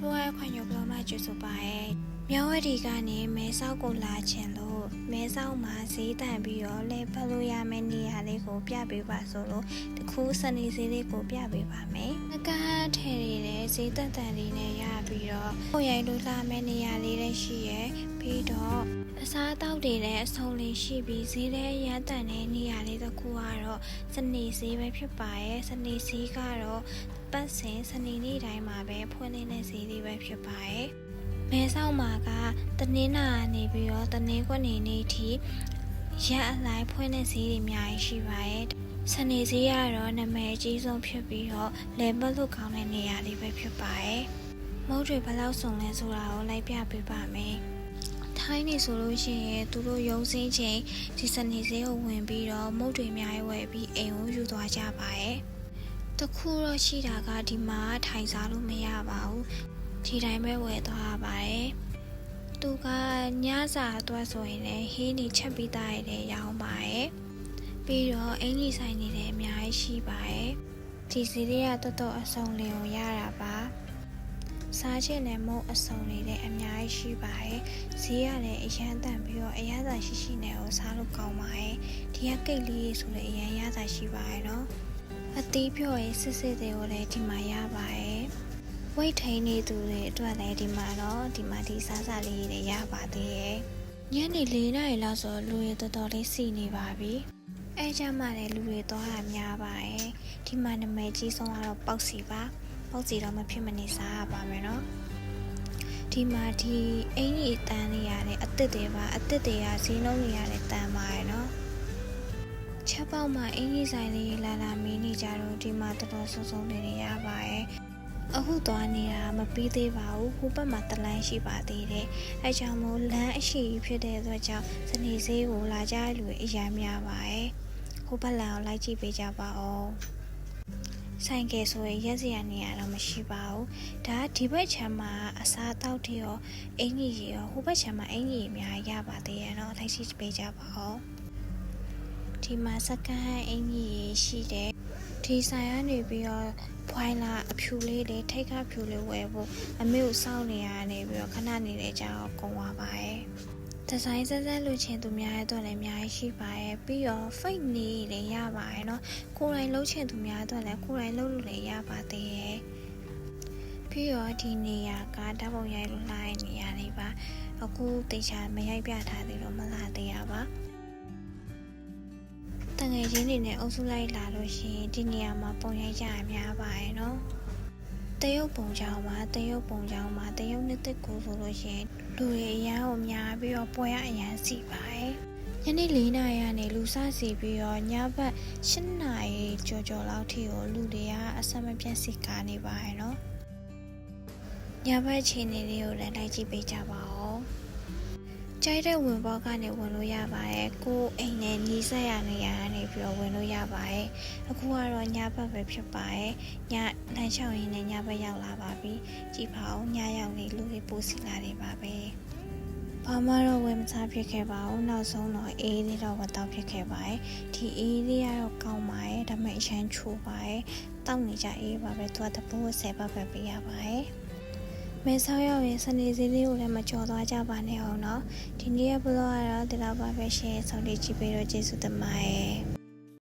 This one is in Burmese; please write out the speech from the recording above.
ဘွားခွန်ရုပ်လုံးမကျွဆိုပါရဲ့မြောဝတီကနေမဲဆောက်ကိုလာချင်လို့မဲဆောက်မှာဈေးတန်ပြီးတော့လဲပတ်လို့ရမယ့်နေရာလေးကိုပြပေးပါဆိုလို့တခုစနေဈေးလေးကိုပြပေးပါမယ်အကန်းထဲတွေလည်းဈေးတန်တန်လေးနဲ့ရပြီးတော့ကိုရိုင်လို့လာမယ့်နေရာလေးလည်းရှိရဲ့ပြီးတော့အစားအသောက်တွေလည်းအဆုံးလေးရှိပြီးဈေးလည်းရမ်းတန်တဲ့နေရာလေးတစ်ခုကတော့စနေဈေးပဲဖြစ်ပါရဲ့စနေဈေးကတော့ ပတ်စဉ်စနေနေ့တိုင်းမှာပဲဖွင့်နေတဲ့ဈေးလေးပဲဖြစ်ပါတယ်။မဲဆောက်မှာကတနင်္လာနေပြီးတော့တနင်္ဂနွေနေ့ထိရက်အလိုက်ဖွင့်တဲ့ဈေးတွေအများကြီးရှိပါတယ်။စနေဈေးကတော့နာမည်အကြီးဆုံးဖြစ်ပြီးတော့လေပတ်လို့ကောင်းတဲ့နေရာလေးပဲဖြစ်ပါတယ်။မုတ်တွေဘယ်လောက်စုံလဲဆိုတာကိုလိုက်ပြပေးပါမယ်။ထိုင်းနေဆိုလို့ရှိရင်သူတို့ရုံစင်းချင်းဒီစနေဈေးကိုဝင်ပြီးတော့မုတ်တွေအများကြီးဝယ်ပြီးအိမ်ကိုယူသွားကြပါရဲ့။ တခုတော့ရှိတာကဒီမှာထိုင်စားလို့မရပါဘူးဒီတိုင်းပဲဝယ်သွားရပါတယ်သူကညစာအတွက်ဆိုရင်လည်းဟင်းနေချက်ပြီးသားရတဲ့ရောင်းပါတယ်ပြီးတော့အင်ကြီးဆိုင်နေလည်းအများကြီးရှိပါတယ်ဒီစီးလေးကတော်တော်အဆုံလင်ကိုရတာပါစားချင်တဲ့မုတ်အဆုံလေးလည်းအများကြီးရှိပါတယ်ဈေးကလည်းအရန်တန်ပြီးတော့အရသာရှိရှိနဲ့ကိုစားလို့ကောင်းပါတယ်ဒီကကိတ်လေးဆိုလည်းအရန်ရသာရှိပါတယ်နော် အသီးဖြော်ရေးစစ်စစ်တွေကိုလည်းဒီမှာရပါတယ်ဝိတ်ထိန်နေသူတွေအတွက်လည်းဒီမှာတော့ဒီမှာဒီစားစားလေးတွေရပါသေးရဲ့ညနေ၄နာရီလောက်ဆိုလူတွေတော်တော်လေးစီနေပါပြီအဲကြမှာလည်းလူတွေတော့တာများပါတယ်ဒီမှာနာမည်ကြီးဆုံးကတော့ပေါက်စီပါပေါက်စီတော့မဖြစ်မနေစားရပါမယ်နော်ဒီမှာဒီအင်ကြီးတန်းလေးရတယ်အစ်စ်တွေပါအစ်စ်တွေကဈေးနှုန်းတွေရတယ်တန်ပါရဲ့နော် ချက်ပေါက်မှာအင်ကြီးဆိုင်လေးလာလာမင်းနေကြတော့ဒီမှာတော်တော်ဆုံးဆုံးနေရပါရဲ့အခုသွားနေတာမပြီးသေးပါဘူးဟိုဘက်မှာတလန်းရှိပါသေးတယ်အဲကြောင့်မို့လမ်းအရှိဖြစ်တဲ့အတွက်ကြောင့်စနေဈေးကိုလာကြတဲ့လူတွေအများများပါရဲ့ဟိုဘက်လမ်းကိုလိုက်ကြည့်ပေးကြပါဦးဆိုင်ကယ်ဆိုရင်ရက်စရာနေရာတော့မရှိပါဘူး။ဒါဒီဘက်ခြမ်းမှာအစားတောက်တွေရောအင်ကြီးတွေရောဟိုဘက်ခြမ်းမှာအင်ကြီးတွေများရပါသေးတယ်နော်။လိုက်ရှိပေးကြပါဦး။ ဒီမှာစကန်ဟန်အင်ကြီးရေရှိတယ်ဒီဆိုင်ကနေပြီးတော့ဖွိုင်းလာအဖြူလေးတွေထိတ်ခါဖြူလေးဝယ်ဖို့အမေကိုစောင့်နေရနေပြီးတော့ခဏနေတဲ့ကြောင်ကုန်သွားပါရဲ့ဒီဇိုင်းစစလူချင်းသူများရဲ့အတွက်လည်းအများကြီးရှိပါရဲ့ပြီးတော့ fake နေလည်းရပါရဲ့เนาะကိုယ်တိုင်လှုပ်ချင်သူများအတွက်လည်းကိုယ်တိုင်လှုပ်လို့လည်းရပါသေးရဲ့ပြီးတော့ဒီနေရာကဓာတ်ပုံရိုက်လို့လာတဲ့နေရာလေးပါအခုတေချာမရိုက်ပြထားသေးလို့မလာသေးရပါ တ ငယ်ချင်းတွေနဲ့အုပ်စုလိုက်လာလို့ရှိရင်ဒီနေရာမှာပုံရိုက်ကြရများပါရဲ့နော်တရုတ်ပုံကြောင်မှာတရုတ်ပုံကြောင်မှာတရုတ်နှစ်သက်ကိုဆိုလို့ရှိရင်လူတွေအရန်ကိုများပြီးတော့ပွဲရအရန်စီပါရဲ့ညနေ၄နာရီကနေလူစစီပြီးတော့ညဘက်၈နာရီကျော်ကျော်လောက်ထိကိုလူတွေကအဆက်မပြတ်စီကားနေပါရဲ့နော်ညဘက်ချိန်နေလေးကိုလည်းလိုက်ကြည့်ပေးကြပါဦး ကြိုက်တဲ့ဝင်ပေါက်ကနေဝင်လို့ရပါတယ်ကိုယ်အိမ်နဲ့ညီဆက်ရနေရကနေပြီးတော့ဝင်လို့ရပါတယ်အခုကတော့ညဘက်ပဲဖြစ်ပါတယ်ညလမ်းလျှောက်ရင်းနဲ့ညဘက်ရောက်လာပါပြီကြည့်ပါဦးညရောက်နေလူတွေပိုးစီလာနေပါပဲဘာမှတော့ဝယ်မစားဖြစ်ခဲ့ပါဘူးနောက်ဆုံးတော့အေးလေးတော့ဝတ်တော့ဖြစ်ခဲ့ပါတယ်ဒီအေးလေးကတော့ကောင်းပါတယ်ဒါပေမဲ့အရန်ချိုးပါတယ်တောက်နေကြအေးပါပဲသူကတပိုးဆယ်ဘက်ပဲပေးရပါတယ် မဲဆောက်ရောက်ရင်စနေစည်းလေးကိုလည်းမကျော်သွားကြပါနဲ့အောင်နော်ဒီနေ့ရဲ့ blog ကတော့ဒီလောက်ပါပဲရှင်ဆောင်းလေးကြည့်ပေးတော့ကျေးဇူးတင်ပါတယ်